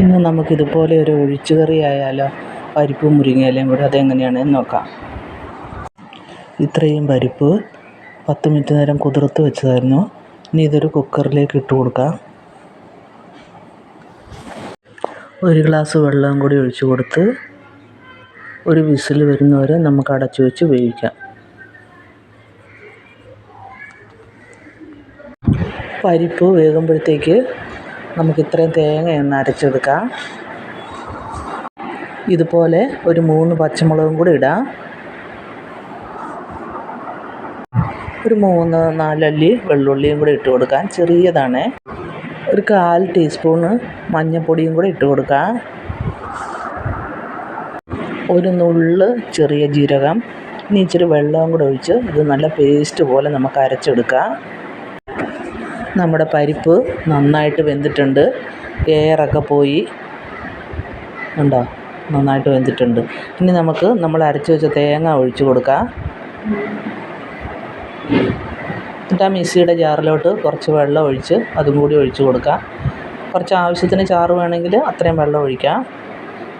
ഇന്ന് നമുക്കിതുപോലെ ഒരു ഒഴിച്ചുകറി ആയാലോ പരിപ്പും മുരിങ്ങയിലയും കൂടെ അതെങ്ങനെയാണെന്ന് നോക്കാം. ഇത്രയും പരിപ്പ് പത്ത് മിനിറ്റ് നേരം കുതിർത്ത് വെച്ചതായിരുന്നു. ഇനി ഇതൊരു കുക്കറിലേക്ക് ഇട്ട് കൊടുക്കാം. ഒരു ഗ്ലാസ് വെള്ളം കൂടി ഒഴിച്ചു കൊടുത്ത് ഒരു വിസിൽ വരുന്നവരെ നമുക്ക് അടച്ചു വെച്ച് വേവിക്കാം. പരിപ്പ് വേകുമ്പോഴത്തേക്ക് നമുക്ക് ഇത്രയും തേങ്ങ ഒന്ന് അരച്ചെടുക്കാം. ഇതുപോലെ ഒരു മൂന്ന് പച്ചമുളകും കൂടി ഇടാം. ഒരു മൂന്ന് നാലല്ലി വെള്ളുള്ളിയും കൂടി ഇട്ട് കൊടുക്കാം. ചെറിയതാണ്. ഒരു കാൽ ടീസ്പൂണ് മഞ്ഞൾപ്പൊടിയും കൂടി ഇട്ട് കൊടുക്കാം. ഒരു നുള്ള് ചെറിയ ജീരകം. ഇനി ഇച്ചിരി വെള്ളവും കൂടെ ഒഴിച്ച് ഇത് നല്ല പേസ്റ്റ് പോലെ നമുക്ക് അരച്ചെടുക്കാം. നമ്മുടെ പരിപ്പ് നന്നായിട്ട് വെന്തിട്ടുണ്ട്. എയറൊക്കെ പോയി. ഉണ്ടോ നന്നായിട്ട് വെന്തിട്ടുണ്ട്. ഇനി നമുക്ക് നമ്മൾ അരച്ച് വെച്ച തേങ്ങ ഒഴിച്ചു കൊടുക്കാം. എന്നിട്ട് ആ മിക്സിയുടെ ജാറിലോട്ട് കുറച്ച് വെള്ളം ഒഴിച്ച് അതും കൂടി ഒഴിച്ചു കൊടുക്കാം. കുറച്ച് ആവശ്യത്തിന് ചാറ് വേണമെങ്കിൽ അത്രയും വെള്ളം ഒഴിക്കാം.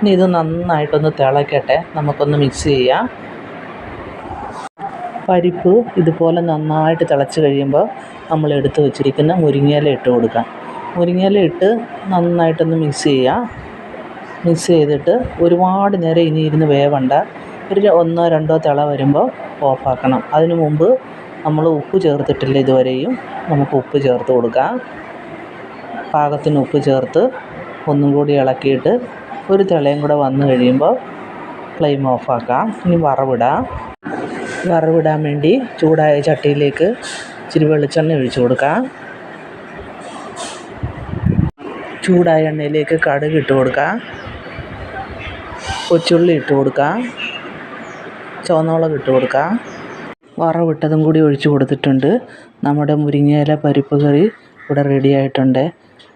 ഇനി ഇത് നന്നായിട്ടൊന്ന് തിളയ്ക്കട്ടെ നമുക്കൊന്ന് മിക്സ് ചെയ്യാം. പരിപ്പ് ഇതുപോലെ നന്നായിട്ട് തിളച്ച് കഴിയുമ്പോൾ നമ്മൾ എടുത്ത് വെച്ചിരിക്കുന്ന മുരിങ്ങയില ഇട്ട് കൊടുക്കാം. മുരിങ്ങയില ഇട്ട് നന്നായിട്ടൊന്ന് മിക്സ് ചെയ്യുക. മിക്സ് ചെയ്തിട്ട് ഒരുപാട് നേരം ഇനി ഇരുന്ന് വേവണ്ട. ഒരു ഒന്നോ രണ്ടോ തിള വരുമ്പോൾ ഓഫാക്കണം അതിന് മുമ്പ് നമ്മൾ ഉപ്പ് ചേർത്തിട്ടില്ല ഇതുവരെയും. നമുക്ക് ഉപ്പ് ചേർത്ത് കൊടുക്കാം. പാകത്തിന് ഉപ്പ് ചേർത്ത് ഒന്നും കൂടി ഇളക്കിയിട്ട് ഒരു തിളയും കൂടെ വന്നു കഴിയുമ്പോൾ ഫ്ലെയിം ഓഫാക്കാം ഇനി വറവിടാം. വറവിടാൻ വേണ്ടി ചൂടായ ചട്ടിയിലേക്ക് ഇച്ചിരി വെളിച്ചെണ്ണ ഒഴിച്ചു കൊടുക്കാം. ചൂടായ എണ്ണയിലേക്ക് കടുക് ഇട്ട് കൊടുക്കാം. കൊച്ചുള്ളി ഇട്ട് കൊടുക്കാം. ചുവന്നോളം ഇട്ട് കൊടുക്കാം. വറവിട്ടതും കൂടി ഒഴിച്ചു കൊടുത്തിട്ടുണ്ട്. നമ്മുടെ മുരിങ്ങയില പരിപ്പ് കറി ഇവിടെ റെഡി ആയിട്ടുണ്ട്.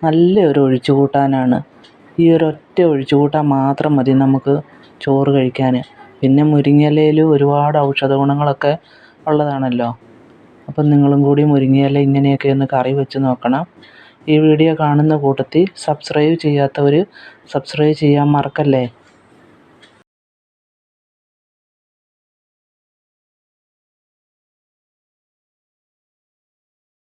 നല്ല ഒരു ഒഴിച്ചു കൂട്ടാനാണ് ഈ ഒരു ഒറ്റ ഒഴിച്ചു കൂട്ടാൻ മാത്രം മതി നമുക്ക് ചോറ് കഴിക്കാൻ. പിന്നെ മുരിങ്ങയിലയിൽ ഒരുപാട് ഔഷധ ഗുണങ്ങളൊക്കെ ഉള്ളതാണല്ലോ. അപ്പം നിങ്ങളും കൂടി മുരിങ്ങയില ഇങ്ങനെയൊക്കെ ഒന്ന് കറി വെച്ച് നോക്കണം. ഈ വീഡിയോ കാണുന്ന കൂട്ടത്തിൽ സബ്സ്ക്രൈബ് ചെയ്യാത്തവർ സബ്സ്ക്രൈബ് ചെയ്യാൻ മറക്കല്ലേ?